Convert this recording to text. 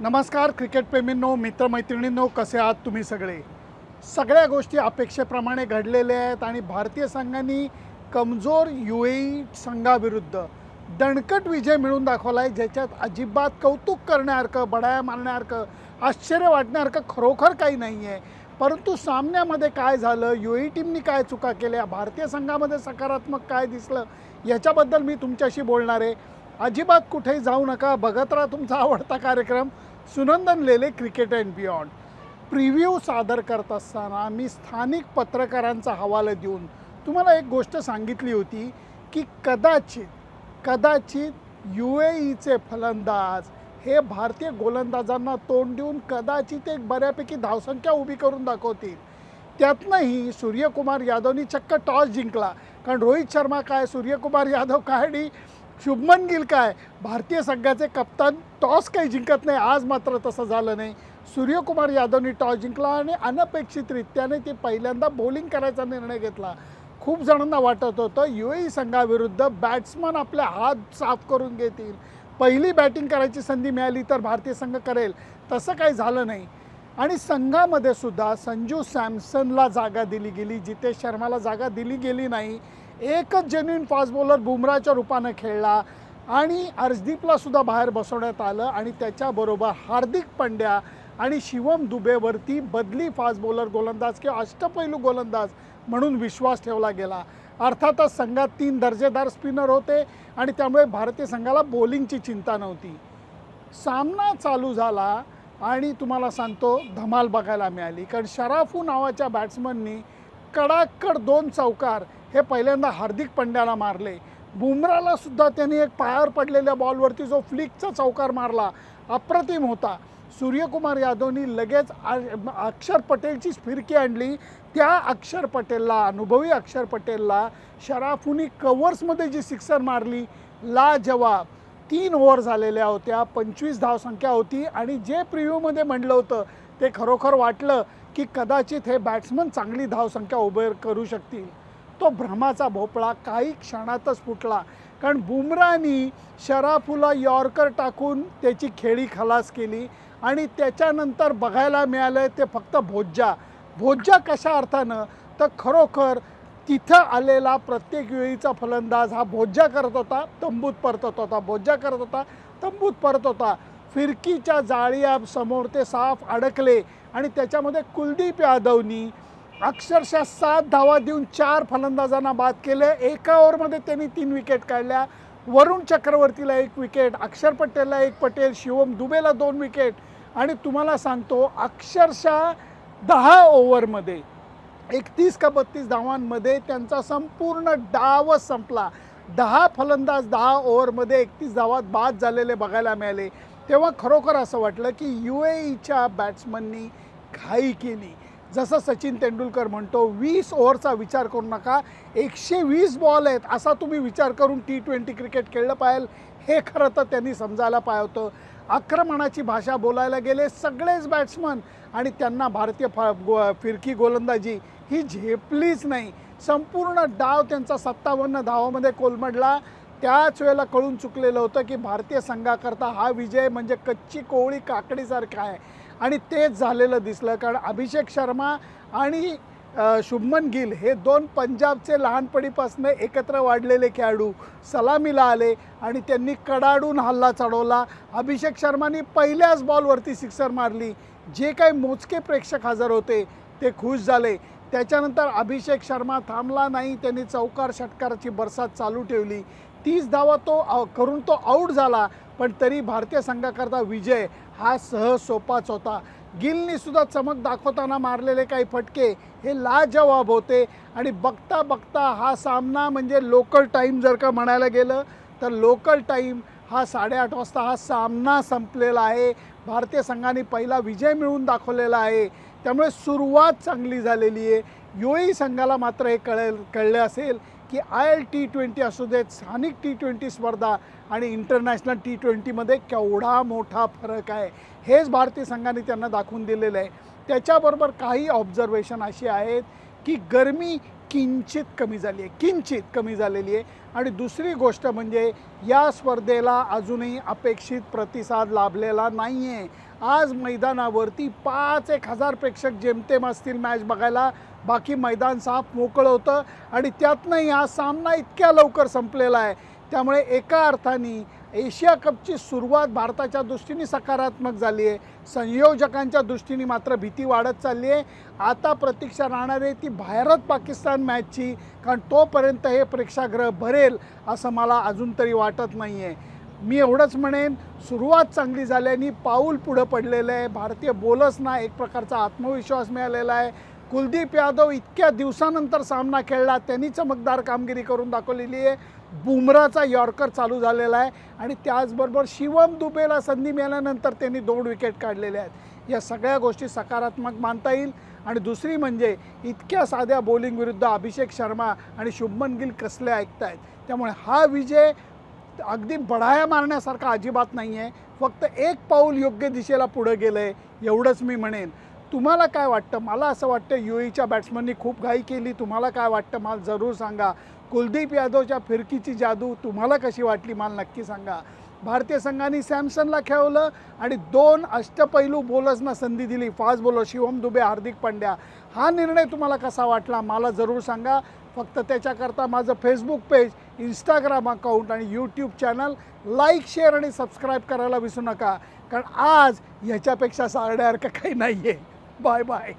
नमस्कार क्रिकेटप्रेमींनो मित्रमैत्रिणींनो कसे आहात तुम्ही सगळे? सगळ्या गोष्टी अपेक्षेप्रमाणे घडलेल्या आहेत आणि भारतीय संघांनी कमजोर यू ए संघाविरुद्ध दणकट विजय मिळून दाखवला आहे ज्याच्यात अजिबात कौतुक करण्यासारखं बडाया मारण्यासारखं आश्चर्य वाटण्यासारखं खरोखर काही नाही आहे परंतु सामन्यामध्ये काय झालं यू ए टीमनी काय चुका केल्या भारतीय संघामध्ये सकारात्मक काय दिसलं याच्याबद्दल मी तुमच्याशी बोलणार आहे. अजिबात कुठेही जाऊ नका बघत राहा तुमचा आवडता कार्यक्रम Sunandan Lele cricket and beyond. Preview सादर करत असताना मी स्थानिक पत्रकारांचा हवाला देऊन तुम्हाला एक गोष्ट सांगितली होती की कदाचित कदाचित यू ए ईचे फलंदाज हे भारतीय गोलंदाजांना तोंड देऊन कदाचित एक बऱ्यापैकी धावसंख्या उभी करून दाखवतील. त्यातनंही सूर्यकुमार यादवनी चक्क टॉस जिंकला. कारण रोहित शर्मा काय सूर्यकुमार यादव काय शुभमन गिल काय? भारतीय संघाचे कप्तान टॉस काही जिंकत नाही आज मात्र तसं झालं नाही. सूर्यकुमार यादवनी टॉस जिंकला आणि अनपेक्षितरित्याने ते पहिल्यांदा बॉलिंग करायचा निर्णय घेतला. खूप जणांना वाटत होतं यू ए संघाविरुद्ध बॅट्समन आपले हात साफ करून घेतील. पहिली बॅटिंग करायची संधी मिळाली तर भारतीय संघ करेल. तसं काही झालं नाही. आणि संघामध्ये सुद्धा संजू सॅमसनला जागा दिली गेली जितेश शर्माला जागा दिली गेली नाही. एकच जेन्युन फास्ट बॉलर बुमराच्या रूपानं खेळला आणि अर्जदीपला सुद्धा बाहेर बसवण्यात आलं आणि त्याच्याबरोबर हार्दिक पंड्या आणि शिवम दुबेवरती बदली फास्ट बॉलर गोलंदाज किंवा अष्टपैलू गोलंदाज म्हणून विश्वास ठेवला गेला. अर्थातच संघात तीन दर्जेदार स्पिनर होते आणि त्यामुळे भारतीय संघाला बॉलिंगची चिंता नव्हती. सामना चालू झाला आणि तुम्हाला सांगतो धमाल बघायला मिळाली. कारण शराफू नावाच्या बॅट्समननी कडाकड दोन चौकार हे पहिल्यांदा हार्दिक पंड्याला मारले. बुमराला सुद्धा त्यांनी एक पायावर पडलेल्या बॉलवरती जो फ्लिकचा चौकार मारला अप्रतिम होता. सूर्यकुमार यादवनी लगेच आ- अक्षर पटेलची फिरकी आणली. त्या अक्षर पटेलला अनुभवी अक्षर पटेलला शराफूनी कवर्समध्ये जी सिक्सर मारली ला जवाब तीन ओव्हर झालेल्या होत्या पंचवीस धावसंख्या होती आणि जे प्रिव्ह्यूमध्ये म्हणलं होतं ते खरोखर वाटलं की कदाचित हे बॅट्समन चांगली धावसंख्या उभे करू शकतील. तो भ्रमाचा भोपळा काही क्षणातच फुटला. कारण बुमरानी शराफूला यॉर्कर टाकून त्याची खेळी खलास केली आणि त्याच्यानंतर बघायला मिळालं ते फक्त भोज्जा भोज्जा कशा अर्थानं? तर खरोखर तिथं आलेला प्रत्येक वेळीचा फलंदाज हा भोज्जा करत होता तंबूत परतत होता. भोज्जा करत होता तंबूत परत होता. फिरकीच्या जाळ्या समोर ते साफ अडकले आणि त्याच्यामध्ये कुलदीप यादवनी अक्षरशः सात धावा देऊन चार फलंदाजांना बाद केले. एका ओव्हरमध्ये त्यांनी तीन विकेट काढल्या. वरुण चक्रवर्तीला एक विकेट अक्षर पटेलला एक पटेल शिवम दुबेला दोन विकेट. आणि तुम्हाला सांगतो अक्षरशः दहा ओव्हरमध्ये एकतीस का बत्तीस धावांमध्ये त्यांचा संपूर्ण डाव संपला. दहा फलंदाज दहा ओव्हरमध्ये एकतीस धावात बाद झालेले बघायला मिळाले. तेव्हा खरोखर असं वाटलं की यू ए ईच्या बॅट्समननी घाई केली. जसं सचिन तेंडुलकर म्हणतो वीस ओव्हरचा विचार करू नका. एकशे वीस बॉल आहेत. असा तुम्ही विचार करून टी ट्वेंटी क्रिकेट खेळलं पाहिजे हे खरं तर त्यांनी समजायला पाहिजे होतं. आक्रमणाची भाषा बोलायला गेले सगळेच बॅट्समन आणि त्यांना भारतीय फ गो फिरकी गोलंदाजी ही झेपलीच नाही. संपूर्ण डाव त्यांचा सत्तावन्न धावामध्ये कोलमडला. त्याच वेळेला कळून चुकलेलं होतं की भारतीय संघाकरता हा विजय म्हणजे कच्ची कोवळी काकडीसारखा आहे. आणि तेच झालेलं दिसलं. कारण अभिषेक शर्मा आणि शुभमन गिल हे दोन पंजाबचे लहानपणीपासून एकत्र वाढलेले खेळाडू सलामीला आले आणि त्यांनी कडाडून हल्ला चढवला. अभिषेक शर्माने पहिल्याच बॉलवरती सिक्सर मारली. जे काही मोजके प्रेक्षक हजर होते ते खुश झाले. त्याच्यानंतर अभिषेक शर्मा थांबला नाही. त्यांनी चौकार षटकाराची बरसात चालू ठेवली. तीस धावा तो करून तो आऊट झाला पण तरी भारतीय संघाकरता विजय हा सहज सोपाच होता. गिलनी सुद्धा चमक दाखवताना मारलेले काही फटके हे लाजवाब होते आणि बघता बघता हा सामना म्हणजे लोकल टाईम जर का म्हणायला गेलं तर लोकल टाईम हा साडेआठ वाजता हा सामना संपलेला आहे. भारतीय संघाने पहिला विजय मिळवून दाखवलेला आहे. त्यामुळे सुरुवात चांगली झालेली आहे. यू संघाला मात्र हे कळेल कळले असेल की आय एल टी ट्वेंटी असू देत स्थानिक टी ट्वेंटी स्पर्धा आणि इंटरनॅशनल टी ट्वेंटीमध्ये केवढा मोठा फरक आहे हेच भारतीय संघाने त्यांना दाखवून दिलेलं आहे. त्याच्याबरोबर काही ऑब्झर्वेशन अशी आहेत की गरमी किंचित कमी झाली आहे किंचित कमी झालेली आहे. आणि दुसरी गोष्ट म्हणजे या स्पर्धेला अजूनही अपेक्षित प्रतिसाद लाभलेला नाही आहे आज मैदानावरती पाच एक हजार प्रेक्षक जेमतेम असतील मॅच बघायला. बाकी मैदान साफ मोकळं होतं. आणि त्यातनंही हा सामना इतक्या लवकर संपलेला आहे. त्यामुळे एका अर्थाने एशिया कपची सुरुवात भारताच्या दृष्टीने सकारात्मक झाली आहे. संयोजकांच्या दृष्टीने मात्र भीती वाढत चालली आहे. आता प्रतीक्षा राहणार आहे ती भारत पाकिस्तान मॅचची कारण तोपर्यंत हे प्रेक्षागृह भरेल असं मला अजून तरी वाटत नाही आहे मी एवढंच म्हणेन सुरुवात चांगली झाल्याने पाऊल पुढं पडलेलं आहे. भारतीय बोलर्सना एक प्रकारचा आत्मविश्वास मिळालेला आहे. कुलदीप यादव इतक्या दिवसानंतर सामना खेळला त्यांनी चमकदार कामगिरी करून दाखवलेली आहे. बुमराचा यॉर्कर चालू झालेला आहे आणि त्याचबरोबर शिवम दुबेला संधी मिळाल्यानंतर त्यांनी दोन विकेट काढलेल्या आहेत. या सगळ्या गोष्टी सकारात्मक मानता येईल. आणि दुसरी म्हणजे इतक्या साध्या बॉलिंग विरुद्ध अभिषेक शर्मा आणि शुभमन गिल कसले ऐकतायत. त्यामुळे हा विजय अगदी बढाया मारण्यासारखा अजिबात नाही आहे फक्त एक पाऊल योग्य दिशेला पुढं गेलं आहे एवढंच मी म्हणेन. तुम्हाला काय वाटतं? मला असं वाटतं यू एच्या बॅट्समननी खूप घाई केली. तुम्हाला काय वाटतं? मला जरूर सांगा. कुलदीप यादवच्या फिरकीची जादू तुम्हाला कशी वाटली? मला नक्की सांगा. भारतीय संघाने सॅमसनला खेळवलं आणि दोन अष्टपैलू बोलर्सना संधी दिली. Fast bowler Shivam Dube Hardik Pandya. हा निर्णय तुम्हाला कसा वाटला? मला जरूर सांगा. फक्त त्याच्याकरता माझं फेसबुक पेज इंस्टाग्राम अकाउंट आणि यूट्यूब चॅनल लाईक शेअर आणि सबस्क्राईब करायला विसरू नका. कारण आज ह्याच्यापेक्षा सारण्यासारखं काही नाही आहे Bye bye.